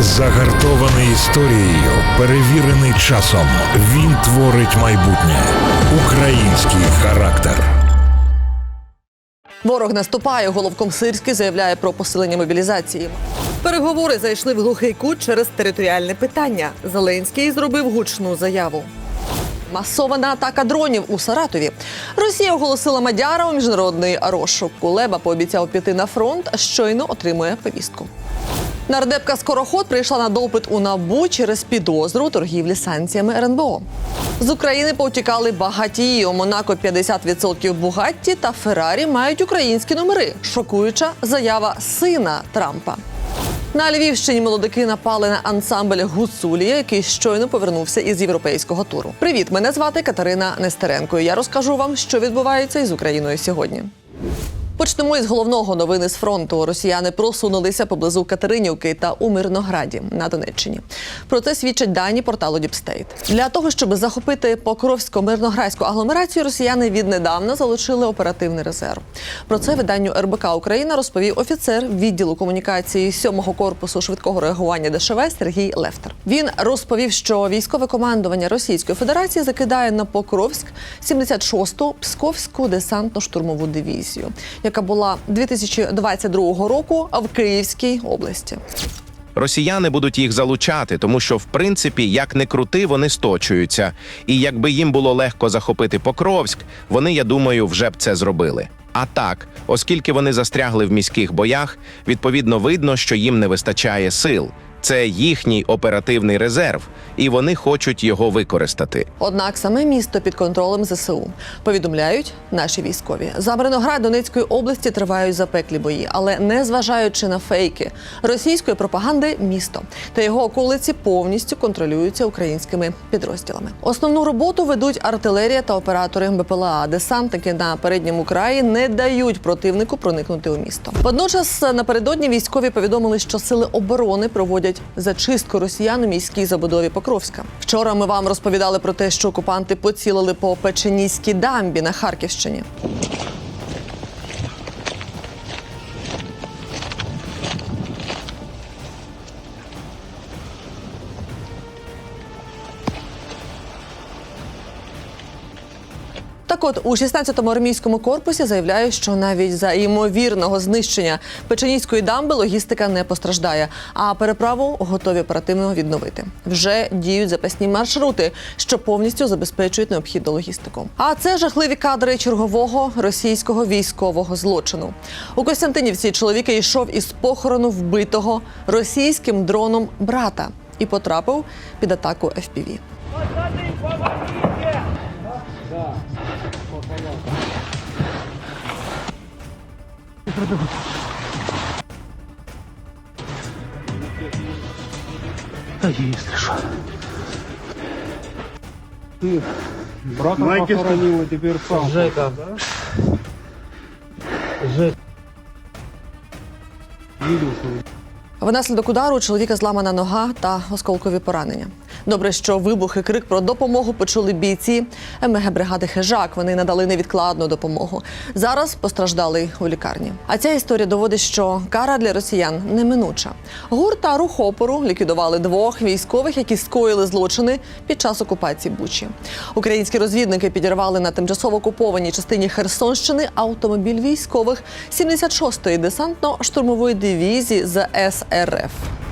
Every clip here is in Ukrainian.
Загартований історією, перевірений часом. Він творить майбутнє. Український характер. Ворог наступає. Головком Сирський заявляє про посилення мобілізації. Переговори зайшли в глухий кут через територіальне питання. Зеленський зробив гучну заяву. Масована атака дронів у Саратові. Росія оголосила Мадяра у міжнародний розшук. Кулеба пообіцяв піти на фронт, а щойно отримує повістку. Нардепка Скороход прийшла на допит у НАБУ через підозру торгівлі санкціями РНБО. З України повтікали багатії. У Монако 50% Бугатті та Феррарі мають українські номери. Шокуюча заява сина Трампа. На Львівщині молодики напали на ансамбль Гуцулія, який щойно повернувся із європейського туру. Привіт, мене звати Катерина Нестеренко. і Я розкажу вам, що відбувається із Україною сьогодні. Почнемо із головного новини з фронту. Росіяни просунулися поблизу Катеринівки та у Мирнограді на Донеччині. Про це свідчать дані порталу Діпстейт. Для того щоб захопити Покровсько-мирноградську агломерацію, росіяни віднедавна залучили оперативний резерв. Про це виданню РБК Україна розповів офіцер відділу комунікації 7-го корпусу швидкого реагування ДШВ Сергій Лефтер. Він розповів, що військове командування Російської Федерації закидає на Покровськ 76-ту Псковську десантно-штурмову дивізію, яка була 2022 року в Київській області. Росіяни будуть їх залучати, тому що, в принципі, як не крути, вони сточуються. І якби їм було легко захопити Покровськ, вони, я думаю, вже б це зробили. А так, оскільки вони застрягли в міських боях, відповідно видно, що їм не вистачає сил. Це їхній оперативний резерв, і вони хочуть його використати. Однак саме місто під контролем ЗСУ повідомляють наші військові. За Мирноград Донецької області тривають запеклі бої, але не зважаючи на фейки російської пропаганди, місто та його околиці повністю контролюються українськими підрозділами. Основну роботу ведуть артилерія та оператори БПЛА. Десантники на передньому краї не дають противнику проникнути у місто. Водночас напередодні військові повідомили, що сили оборони проводять зачистку росіян у міській забудові Покровська. Вчора ми вам розповідали про те, що окупанти поцілили по Печеніській дамбі на Харківщині. От у 16-му армійському корпусі заявляють, що навіть за ймовірного знищення Печеніської дамби логістика не постраждає, а переправу готові оперативно відновити. Вже діють запасні маршрути, що повністю забезпечують необхідну логістику. А це жахливі кадри чергового російського військового злочину. У Костянтинівці чоловік йшов із похорону вбитого російським дроном брата і потрапив під атаку FPV. Да если что. Ты брата похоронил, а теперь сам. Жека. Жека. Видел, что Внаслідок удару у чоловіка зламана нога та осколкові поранення. Добре, що вибух і крик про допомогу почули бійці МГ бригади Хижак. Вони надали невідкладну допомогу. Зараз постраждали у лікарні. А ця історія доводить, що кара для росіян неминуча. ГУР та рух опору ліквідували двох військових, які скоїли злочини під час окупації Бучі. Українські розвідники підірвали на тимчасово окупованій частині Херсонщини автомобіль військових 76-ї десантно-штурмової дивізії з СРФ.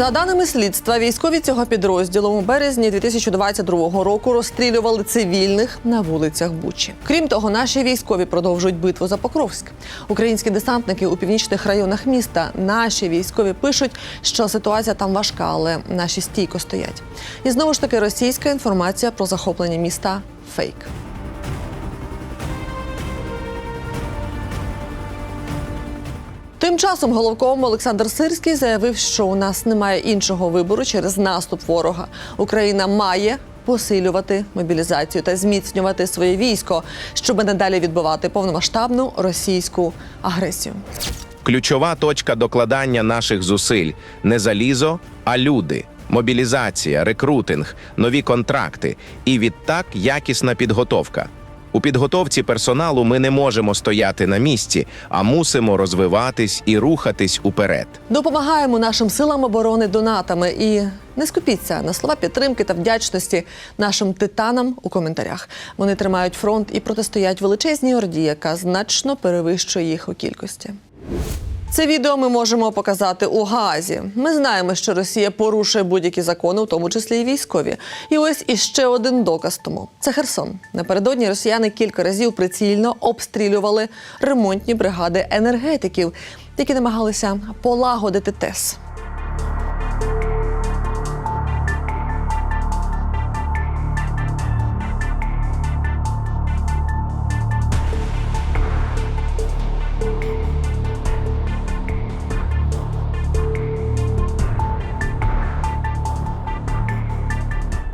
За даними слідства, військові цього підрозділу у березні 2022 року розстрілювали цивільних на вулицях Бучі. Крім того, наші військові продовжують битву за Покровськ. Українські десантники у північних районах міста. Наші військові пишуть, що ситуація там важка, але наші стійко стоять. І знову ж таки російська інформація про захоплення міста фейк. Тим часом головком Олександр Сирський заявив, що у нас немає іншого вибору через наступ ворога. Україна має посилювати мобілізацію та зміцнювати своє військо, щоб надалі відбивати повномасштабну російську агресію. Ключова точка докладання наших зусиль не залізо, а люди. мобілізація, рекрутинг, нові контракти і відтак якісна підготовка. У підготовці персоналу ми не можемо стояти на місці, а мусимо розвиватись і рухатись уперед. Допомагаємо нашим силам оборони донатами і не скупіться на слова підтримки та вдячності нашим титанам у коментарях. Вони тримають фронт і протистоять величезній орді, яка значно перевищує їх у кількості. Це відео ми можемо показати у Газі. Ми знаємо, що Росія порушує будь-які закони, у тому числі і військові. І ось іще один доказ тому: це Херсон. Напередодні росіяни кілька разів прицільно обстрілювали ремонтні бригади енергетиків, які намагалися полагодити ТЕС.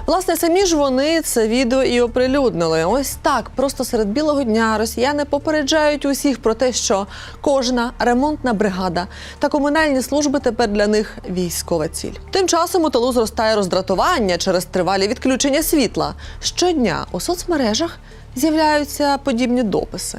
Власне, самі ж вони це відео і оприлюднили. Ось так, просто серед білого дня росіяни попереджають усіх про те, що кожна ремонтна бригада та комунальні служби тепер для них військова ціль. Тим часом у тилу зростає роздратування через тривалі відключення світла. Щодня у соцмережах з'являються подібні дописи.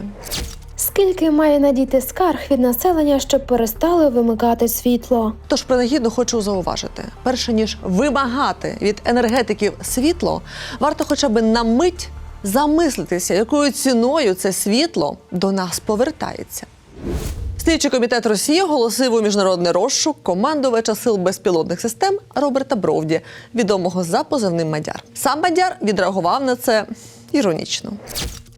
Скільки має надійти скарг від населення, щоб перестали вимикати світло? Тож принагідно хочу зауважити: перше ніж вимагати від енергетиків світло, варто хоча б на мить замислитися, якою ціною це світло до нас повертається. Слідчий комітет Росії оголосив у міжнародний розшук командувача сил безпілотних систем Роберта Бровді, відомого за позивним Мадяр. Сам Мадяр відреагував на це іронічно.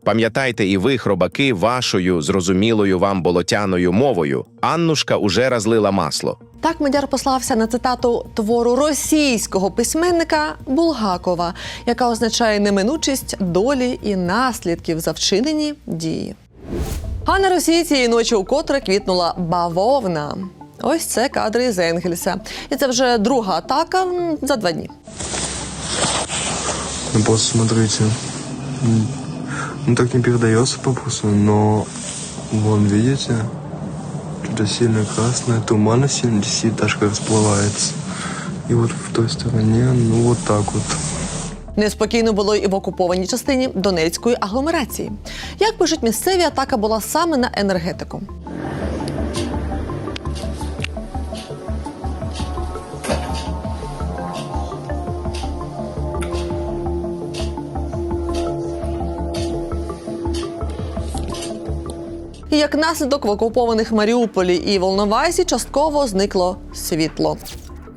Пам'ятайте і ви, хробаки, вашою зрозумілою вам болотяною мовою. Аннушка уже розлила масло. Так Мадяр послався на цитату твору російського письменника Булгакова, яка означає неминучість долі і наслідків за вчинені дії. А на Росії цієї ночі укотре квітнула бавовна. Ось це кадри з Енгельса. І це вже друга атака за два дні. Ну, М, Ну, так не передается по вкусу, но вон, видите, что-то сильно красное, туман сильно десятиэтажка расплывается. И вот в той стороне, ну, вот так вот. Неспокійно було і в окупованій частині Донецької агломерації. Як пишуть місцеві, атака була саме на енергетику. Як наслідок в окупованих Маріуполі і Волновасі частково зникло світло.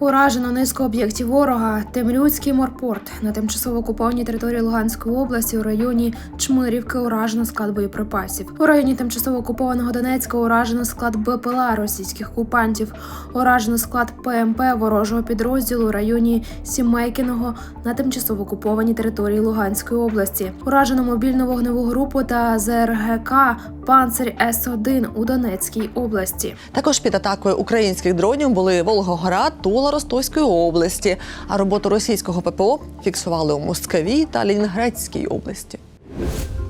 Уражено низку об'єктів ворога. Темрюцький морпорт на тимчасово окупованій території Луганської області у районі Чмирівки уражено склад боєприпасів. У районі тимчасово окупованого Донецька уражено склад БПЛА російських окупантів. Уражено склад ПМП ворожого підрозділу у районі Сімейкіного на тимчасово окупованій території Луганської області. Уражено мобільну вогневу групу та ЗРГК Панцирь С-1 у Донецькій області. Також під атакою українських дронів були Волгоград, Тула Ростовської області, а роботу російського ППО фіксували у Москві та Ленінградській області.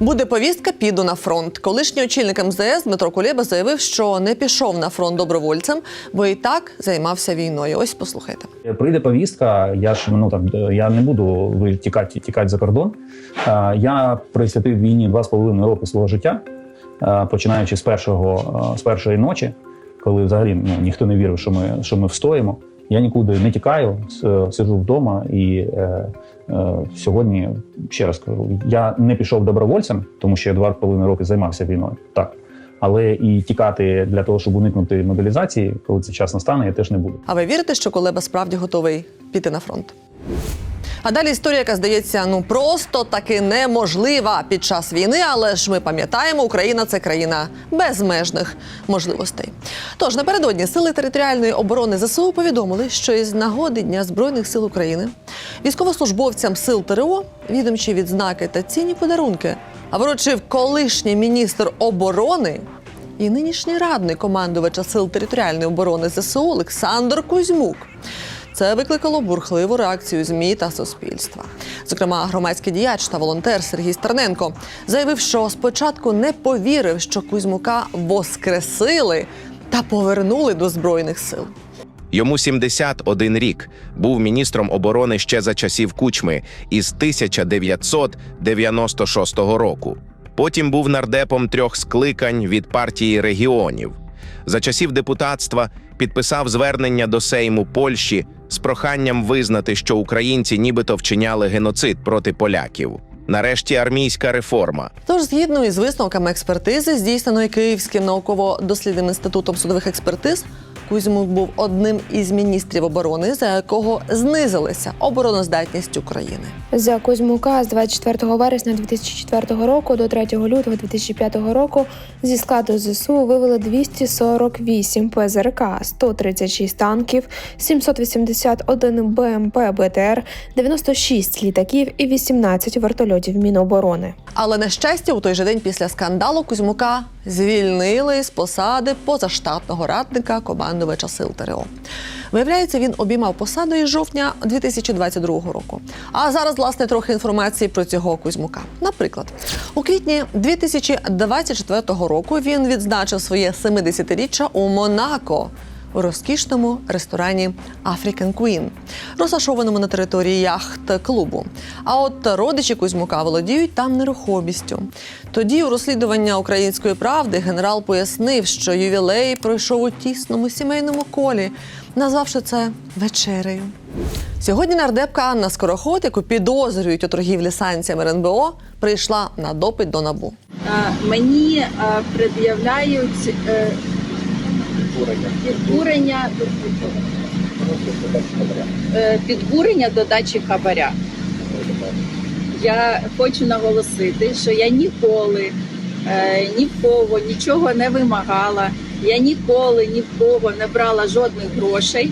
Буде повістка, піду на фронт. Колишній очільник МЗС Дмитро Кулєба заявив, що не пішов на фронт добровольцем, бо і так займався війною. Ось послухайте. Прийде повістка, я ж ну там я не буду ви- тікати, тікати за кордон. Я присвятив війні два з половиною роки свого життя, починаючи з першого е, з першої ночі, коли взагалі ну, ніхто не вірив, що ми що ми встоїмо. Я нікуди не тікаю, с- сиджу вдома і е, е, сьогодні ще раз кажу: я не пішов добровольцем, тому що я два половиною роки займався війною. Так. Але і тікати для того, щоб уникнути мобілізації, коли цей час настане, я теж не буду. А ви вірите, що Кулеба справді готовий піти на фронт? А далі історія, яка здається, ну просто таки неможлива під час війни, але ж ми пам'ятаємо, Україна це країна безмежних можливостей. Тож напередодні сили територіальної оборони ЗСУ повідомили, що із нагоди Дня Збройних сил України військовослужбовцям сил ТРО відомчі відзнаки та цінні подарунки а вручив колишній міністр оборони і нинішній радник командувача сил територіальної оборони ЗСУ Олександр Кузьмук. Це викликало бурхливу реакцію ЗМІ та суспільства. Зокрема, громадський діяч та волонтер Сергій Стерненко заявив, що спочатку не повірив, що Кузьмука воскресили та повернули до збройних сил. Йому 71 рік. Був міністром оборони ще за часів Кучми із 1996 року. Потім був нардепом трьох скликань від партії регіонів. За часів депутатства підписав звернення до Сейму Польщі з проханням визнати, що українці нібито вчиняли геноцид проти поляків. Нарешті армійська реформа. Тож, згідно із висновками експертизи, здійсненої Київським науково-дослідним інститутом судових експертиз, Кузьмук був одним із міністрів оборони, за якого знизилася обороноздатність України. За Кузьмука з 24 вересня 2004 року до 3 лютого 2005 року зі складу ЗСУ вивели 248 ПЗРК, 136 танків, 781 БМП БТР, 96 літаків і 18 вертольотів Міноборони. Але на щастя, у той же день після скандалу Кузьмука звільнили з посади позаштатного радника командувача сил ТРО. Виявляється, він обіймав посаду із жовтня 2022 року. А зараз, власне, трохи інформації про цього Кузьмука. Наприклад, у квітні 2024 року він відзначив своє 70-річчя у Монако у розкішному ресторані African Queen, розташованому на території яхт-клубу. А от родичі Кузьмука володіють там нерухомістю. Тоді у розслідування української правди генерал пояснив, що ювілей пройшов у тісному сімейному колі, назвавши це вечерею. Сьогодні нардепка Анна Скороход, яку підозрюють у торгівлі санкціями РНБО, прийшла на допит до набу. Мені пред'являють е, підбурення, е, підбурення до дачі хабаря. Я хочу наголосити, що я ніколи е, ні в кого нічого не вимагала. Я ніколи ні в кого не брала жодних грошей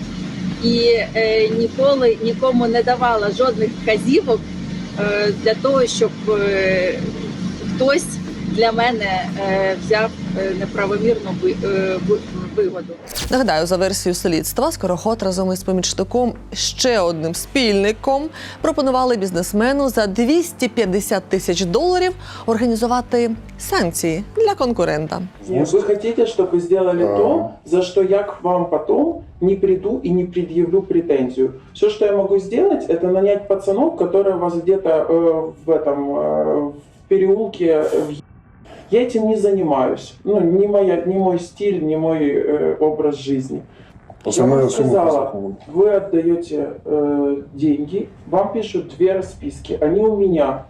і е, ніколи нікому не давала жодних вказівок для того, щоб хтось для мене е, взяв е, неправомірну ви- е, ви- вигоду. Нагадаю, за версією слідства, Скороход разом із помічником ще одним спільником пропонували бізнесмену за 250 тисяч доларів організувати санкції для конкурента. Нет, вы хотите, чтобы сделали то, за что я к вам потом не приду и не предъявлю претензию. Все, что я могу сделать, это нанять пацанов, которые вас где-то э, в этом э, в переулке. э, в е- Я этим не занимаюсь. Ну, не, моя, не мой стиль, не мой э, образ жизни. я вам сказала, вы отдаете э, деньги, вам пишут две расписки, они у меня.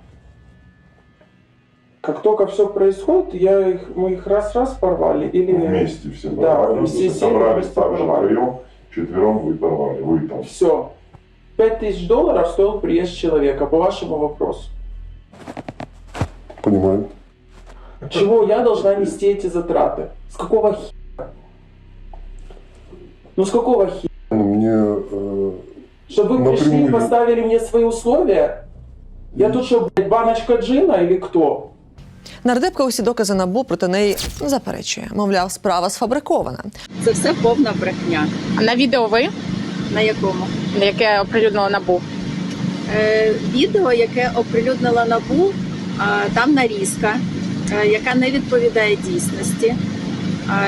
Как только все происходит, я их, мы их раз-раз порвали. Или... Вместе все Да, порвали. все Вы семь собрались так же втроем, четвером вы порвали. Вы там. Все. Пять тысяч долларов стоил приезд человека, по вашему вопросу. Понимаю. Чего я должна нести эти затраты? С какого хера? Ну с какого хера? Мне э, Чтобы вы пришли и Напрямую. поставили мне свои условия? Я тут что, блядь, баночка джина или кто? Нардепка усі докази набу проти неї заперечує. Мовляв, справа сфабрикована. Це все повна брехня. А на відео ви, На якому? яке оприлюднило набу? Е, відео, яке оприлюднила набу, е, там нарізка, е, яка не відповідає дійсності.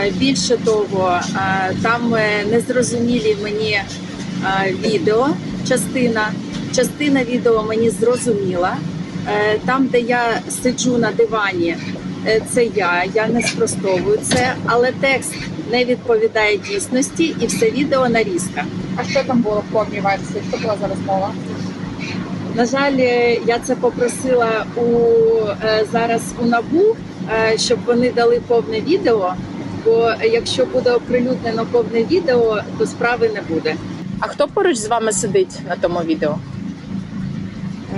Е, більше того, е, там е, незрозумілі мені е, відео, частина. Частина відео мені зрозуміла. Е, Там, де я сиджу на дивані, е, це я, я не спростовую це, але текст не відповідає дійсності, і все відео нарізка. А що там було в повній версії? Що була за розмова? На жаль, е, я це попросила у е, зараз у набу, е, щоб вони дали повне відео. Бо якщо буде оприлюднено повне відео, то справи не буде. А хто поруч з вами сидить на тому відео?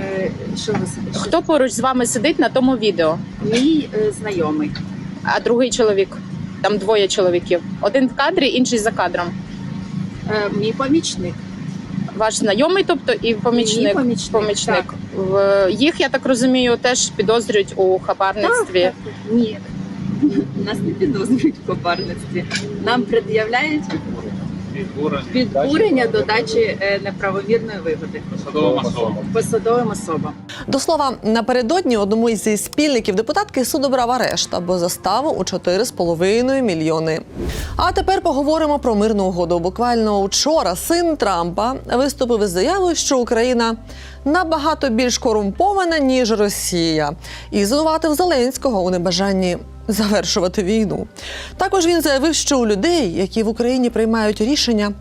Е, Що ви собі? Хто поруч з вами сидить на тому відео? Мій е, знайомий. А другий чоловік? Там двоє чоловіків. Один в кадрі, інший за кадром. Е, Мій помічник. Ваш знайомий, тобто, і помічник. Мій помічник, помічник. В- Їх, я так розумію, теж підозрюють у хабарництві. Так, так. Ні. Нас не підозрюють в копарництві. Нам пред'являють підбурення до дачі е, неправомірної вигоди посадовим особам. До слова, напередодні одному із спільників депутатки суд обрав арешт або заставу у 4,5 мільйони. А тепер поговоримо про мирну угоду. Буквально учора син Трампа виступив із заявою, що Україна набагато більш корумпована ніж Росія, і звинуватив Зеленського у небажанні завершувати війну. Також він заявив, що у людей, які в Україні приймають рішення,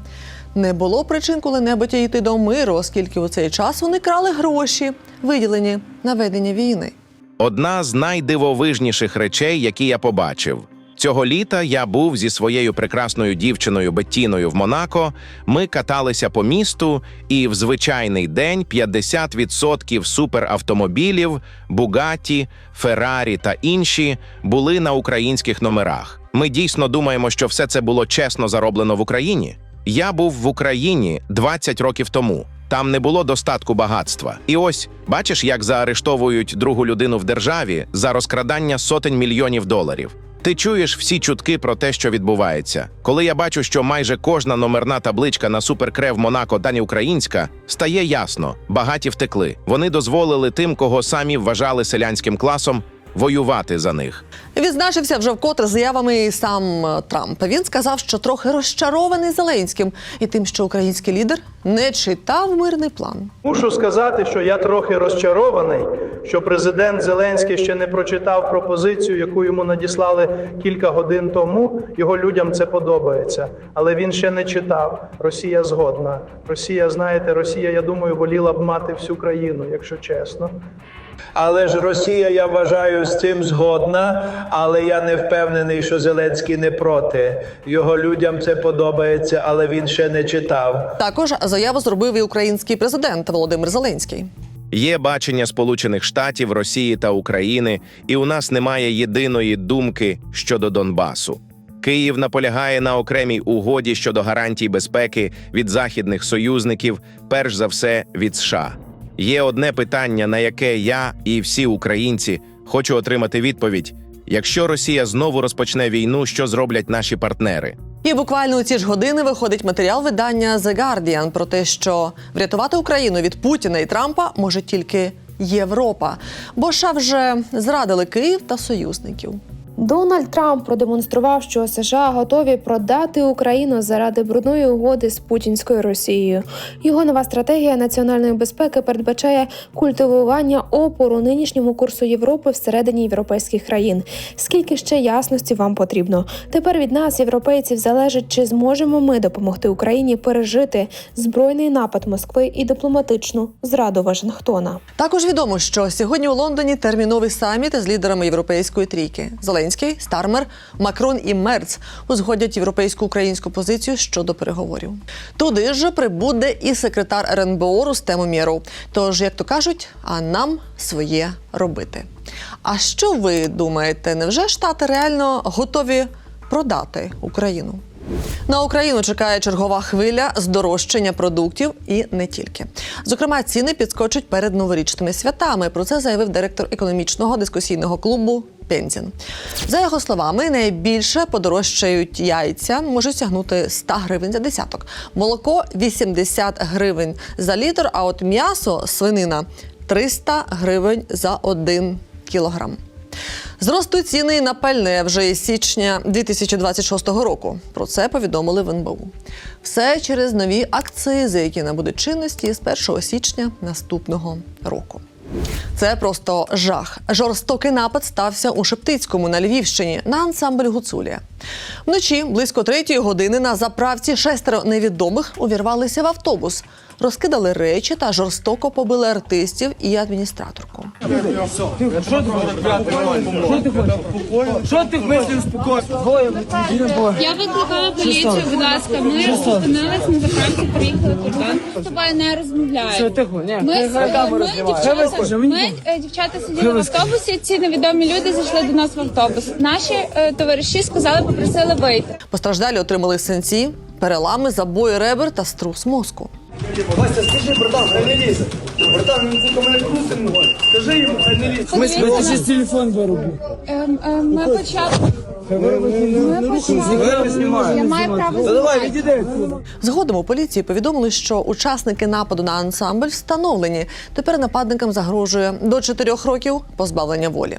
не було причин коли-небудь йти до миру, оскільки у цей час вони крали гроші, виділені на ведення війни. Одна з найдивовижніших речей, які я побачив. Цього літа я був зі своєю прекрасною дівчиною Беттіною в Монако. Ми каталися по місту, і в звичайний день 50% суперавтомобілів, Бугаті, Феррарі та інші були на українських номерах. Ми дійсно думаємо, що все це було чесно зароблено в Україні. Я був в Україні 20 років тому. Там не було достатку багатства. І ось бачиш, як заарештовують другу людину в державі за розкрадання сотень мільйонів доларів. Ти чуєш всі чутки про те, що відбувається. Коли я бачу, що майже кожна номерна табличка на суперкрев Монако дані українська, стає ясно: багаті втекли. Вони дозволили тим, кого самі вважали селянським класом, воювати за них. Відзначився вже вкотре заявами і сам е, Трамп. Він сказав, що трохи розчарований Зеленським і тим, що український лідер не читав мирний план. Мушу сказати, що я трохи розчарований, що президент Зеленський ще не прочитав пропозицію, яку йому надіслали кілька годин тому. Його людям це подобається, але він ще не читав. Росія згодна. Росія, знаєте, Росія, я думаю, воліла б мати всю країну, якщо чесно. Але ж Росія, я вважаю, з цим згодна, але я не впевнений, що Зеленський не проти. Його людям це подобається, але він ще не читав. Також заяву зробив і український президент Володимир Зеленський. Є бачення Сполучених Штатів, Росії та України, і у нас немає єдиної думки щодо Донбасу. Київ наполягає на окремій угоді щодо гарантій безпеки від західних союзників, перш за все від США. Є одне питання, на яке я і всі українці хочу отримати відповідь: якщо Росія знову розпочне війну, що зроблять наші партнери? І буквально у ці ж години виходить матеріал видання The Guardian про те, що врятувати Україну від Путіна і Трампа може тільки Європа, бо США вже зрадили Київ та союзників. Дональд Трамп продемонстрував, що США готові продати Україну заради брудної угоди з путінською Росією. Його нова стратегія національної безпеки передбачає культивування опору нинішньому курсу Європи всередині європейських країн. Скільки ще ясності вам потрібно? Тепер від нас, європейців, залежить, чи зможемо ми допомогти Україні пережити збройний напад Москви і дипломатичну зраду Вашингтона. Також відомо, що сьогодні у Лондоні терміновий саміт з лідерами європейської трійки. Зеленський, Стармер, Макрон і Мерц узгодять європейську українську позицію щодо переговорів. Туди ж прибуде і секретар РНБО Рустем Умєров. Тож, як то кажуть, а нам своє робити. А що ви думаєте? Невже штати реально готові продати Україну? На Україну чекає чергова хвиля здорожчання продуктів і не тільки. Зокрема, ціни підскочать перед новорічними святами. Про це заявив директор економічного дискусійного клубу Пензін. За його словами, найбільше подорожчають яйця, можуть сягнути 100 гривень за десяток, молоко 80 гривень за літр. А от м'ясо свинина 300 гривень за один кілограм. Зростуть ціни на пальне вже із січня 2026 року. Про це повідомили в НБУ. Все через нові акцизи, які набудуть чинності з 1 січня наступного року. Це просто жах. Жорстокий напад стався у Шептицькому на Львівщині на ансамбль Гуцулія. Вночі близько третьої години на заправці шестеро невідомих увірвалися в автобус, розкидали речі та жорстоко побили артистів і адміністраторку. Що ти хочеш спокійно? Я викликала поліцію, будь ласка. Ми зупинились на заправці, приїхали туди. З тобою не розмовляю. Ми, дівчата, ми, е, дівчата сиділи в автобусі, ці невідомі люди зайшли до нас в автобус. Наші е, товариші сказали, попросили вийти. Постраждалі отримали синці, перелами, забої ребер та струс мозку. Вася, скажи, братан, хай не лізе. Братан, він сука мене крутим ногою. Скажи йому, хай не лізе. Ми з телефон. Ем, ем, ми почали. Знімати. Згодом у поліції повідомили, що учасники нападу на ансамбль встановлені. Тепер нападникам загрожує до 4 років позбавлення волі.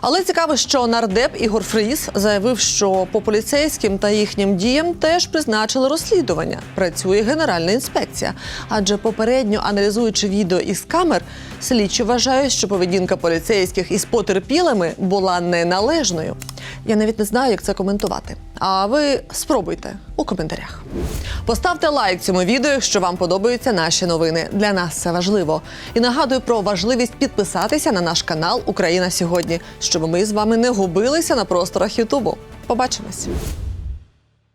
Але цікаво, що нардеп Ігор Фріс заявив, що по поліцейським та їхнім діям теж призначили розслідування. Працює генеральна інспекція. Адже попередньо аналізуючи відео із камер, слідчі вважають, що поведінка поліцейських із потерпілими була неналежною. Я навіть не знаю, як це коментувати. А ви спробуйте у коментарях. Поставте лайк цьому відео, якщо вам подобаються наші новини. Для нас це важливо. І нагадую про важливість підписатися на наш канал Україна сьогодні, щоб ми з вами не губилися на просторах Ютубу. Побачимось.